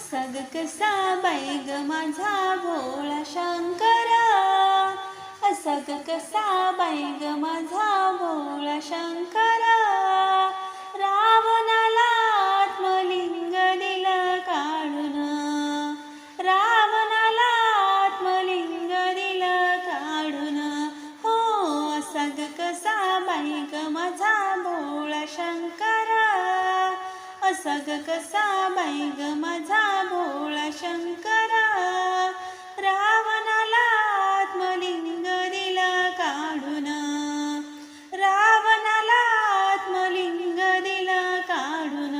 सग कसा बाई ग माझा भोळा शंकरा? असा कसा बैग माझा भोळा शंकरा? रावणाला आत्मलिंग दिलं काढून. रावणाला आत्मलिंग दिलं काढून. हो असा कसा बैग माझा भोळा शंकर? सग कसा बाई माझा भोळा शंकर. रावणाला आत्मलिंग दिला काढून. रावणाला आत्मलिंग दिला काढून.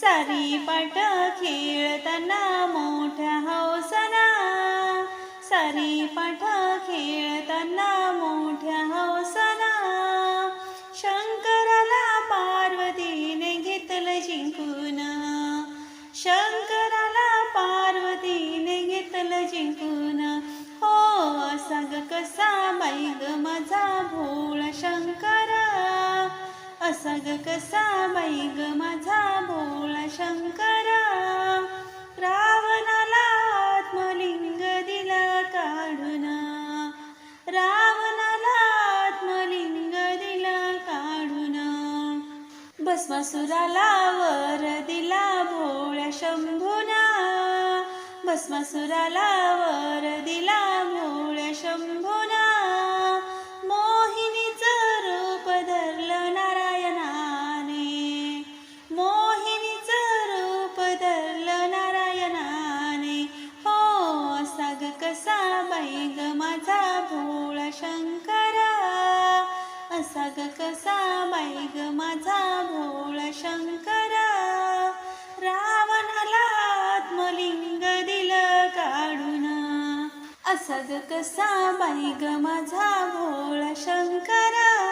सारी पाट खेळताना मोठ्या हौसना. सारी पाठ खेळताना जिंकून हो असा कसा बाई ग माझा भोळा शंकर. असग कसा बाई ग माझा भोळा शंकर. रावणाला आत्मलिंग दिला काढून. रावणाला आत्मलिंग दिला काढून. भस्मासुराला वर दिला भोळ्या शंभून. भस्मसुराला वर दिला मूळ शंभुना. मोहिनीचं रूप धरलं नारायणाने. मोहिनीचं रूप धरलं नारायणाने. हो सग कसा बाई ग माझा भोळ शंकरा. असा कसा बाई माझा भोळ शंकर. असा कसा बाई ग माझा भोळा शंकरा?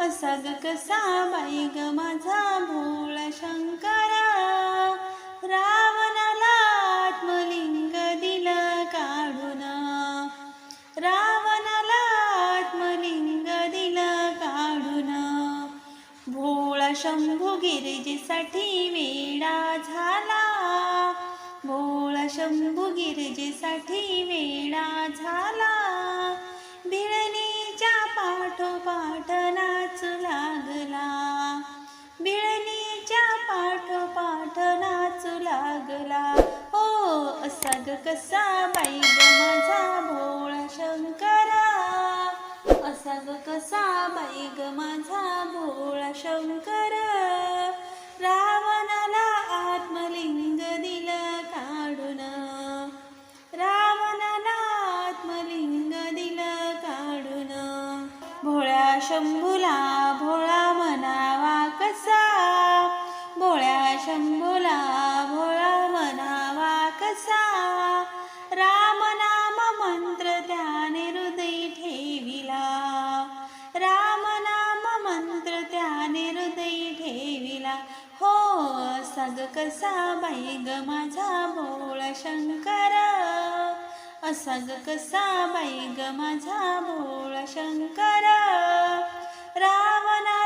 असग कसा बाई ग माझा भोळा शंकरा? रावणाला आत्मलिंग दिलं काढून. रावणाला आत्मलिंग दिलं काढून. भोळा शंभू गिरिजेसाठी वेडा झाला. भोळा शंभू गिरजेसाठी वेळा झाला. बिळणीच्या पाठोपाठ नाचू लागला. बिळणीच्या पाठोपाठ नाचू लागला. हो असा ग कसा बाई ग माझा भोळा शंकरा. असा ग कसा बाई माझा भोळा शंकरा. शंभूला भोळा म्हणावा कसा? भोळ्या शंभूला भोळा म्हणावा कसा? राम नाम मंत्र त्याने हृदय ठेविला. राम नाम मंत्र त्याने हृदय ठेविला. हो सग कसा बाई ग माझा भोळा शंकर? असा ग कसा बाई ग माझा भोळा शंकर? रावणा